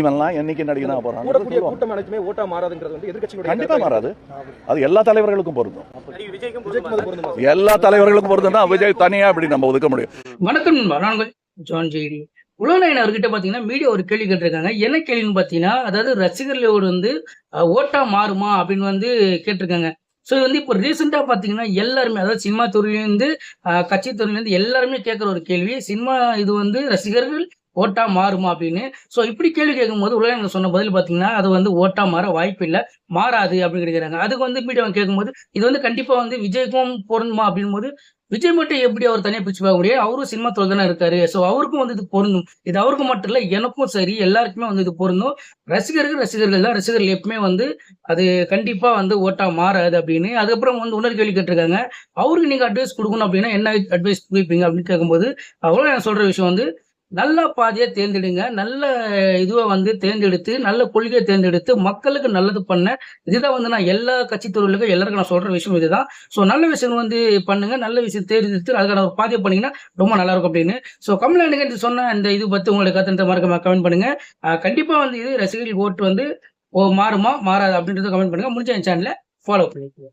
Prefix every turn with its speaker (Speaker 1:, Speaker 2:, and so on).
Speaker 1: இவன்லாம் என்னைக்கு நடிகனா போறான்
Speaker 2: கூட்டம் அனைத்துமே ஓட்டா மாறாதுங்கிறது வந்து எதிர்க்கட்சிகளுடைய
Speaker 1: கண்டிப்பா மாறாது. அது எல்லா தலைவர்களுக்கும் பொருந்தும். எல்லா தலைவர்களுக்கும் பொருந்தும் தான் விஜய் தனியா அப்படி நம்ம ஒதுக்க முடியும்.
Speaker 3: வணக்கம் நான் ஜான் ஜெய்டி. உலகநாயன் அவர்கிட்ட பாத்தீங்கன்னா மீடியா ஒரு கேள்வி கேட்டிருக்காங்க. என்ன கேள்வின்னு பாத்தீங்கன்னா அதாவது ரசிகர்களோடு வந்து ஓட்டா மாறுமா அப்படின்னு வந்து கேட்டிருக்காங்க. ஸோ வந்து இப்போ ரீசெண்டாக பார்த்தீங்கன்னா எல்லாருமே அதாவது சினிமா துறையிலேருந்து கட்சி துறையிலேருந்து எல்லாருமே கேட்குற ஒரு கேள்வி. சினிமா இது வந்து ரசிகர்கள் ஓட்டா மாறுமா அப்படின்னு? ஸோ இப்படி கேள்வி கேட்கும்போது உலகம் சொன்ன பதில் பார்த்தீங்கன்னா அது வந்து ஓட்டா மாற வாய்ப்பு இல்லை மாறாது அப்படின்னு கேட்குறாங்க. அதுக்கு வந்து மீடியா கேட்கும்போது இது வந்து கண்டிப்பாக வந்து விஜய்க்கும் பொருந்துமா அப்படின்போது விஜய் மட்டும் எப்படி அவர் தனியாக பிரிச்சு பார்க்க முடியாது அவரும் சினிமா துறை தானே இருக்காரு. ஸோ அவருக்கும் வந்து இது பொருந்தும். இது அவருக்கு மட்டும் இல்லை எனக்கும் சரி எல்லாருக்குமே வந்து இது பொருந்தும். ரசிகர்கள் ரசிகர்கள் தான். ரசிகர்கள் எப்பவுமே வந்து அது கண்டிப்பாக வந்து ஓட்டா மாறாது அப்படின்னு. அதுக்கப்புறம் வந்து உணர் கேள்வி கேட்டிருக்காங்க. அவருக்கு நீங்கள் அட்வைஸ் கொடுக்கணும் அப்படின்னா என்ன அட்வைஸ் கொடுப்பீங்க அப்படின்னு கேட்கும்போது அவ்வளோ நான் சொல்கிற விஷயம் வந்து நல்ல பாதையை தேர்ந்தெடுங்க. நல்ல இதுவை வந்து தேர்ந்தெடுத்து நல்ல கொள்கையை தேர்ந்தெடுத்து மக்களுக்கு நல்லது பண்ண. இதுதான் வந்து நான் எல்லா கட்சி தொழிலுக்கும் எல்லாருக்கும் நான் சொல்ற விஷயம் இதுதான். ஸோ நல்ல விஷயம் வந்து பண்ணுங்க. நல்ல விஷயம் தேர்ந்தெடுத்து அதுக்கான ஒரு பாதையை பண்ணீங்கன்னா ரொம்ப நல்லா இருக்கும் அப்படின்னு. ஸோ கமலாண்டுங்க இது சொன்ன இந்த இது பத்தி உங்களுக்கு கருத்து மறக்காம கமெண்ட் பண்ணுங்க. கண்டிப்பா வந்து இது ரசிகர்கள் ஓட்டு வந்து ஓ மாறுமா? மாறாது அப்படின்றத கமெண்ட் பண்ணுங்க. முடிஞ்ச சேனலை ஃபாலோ பண்ணிக்கோங்க.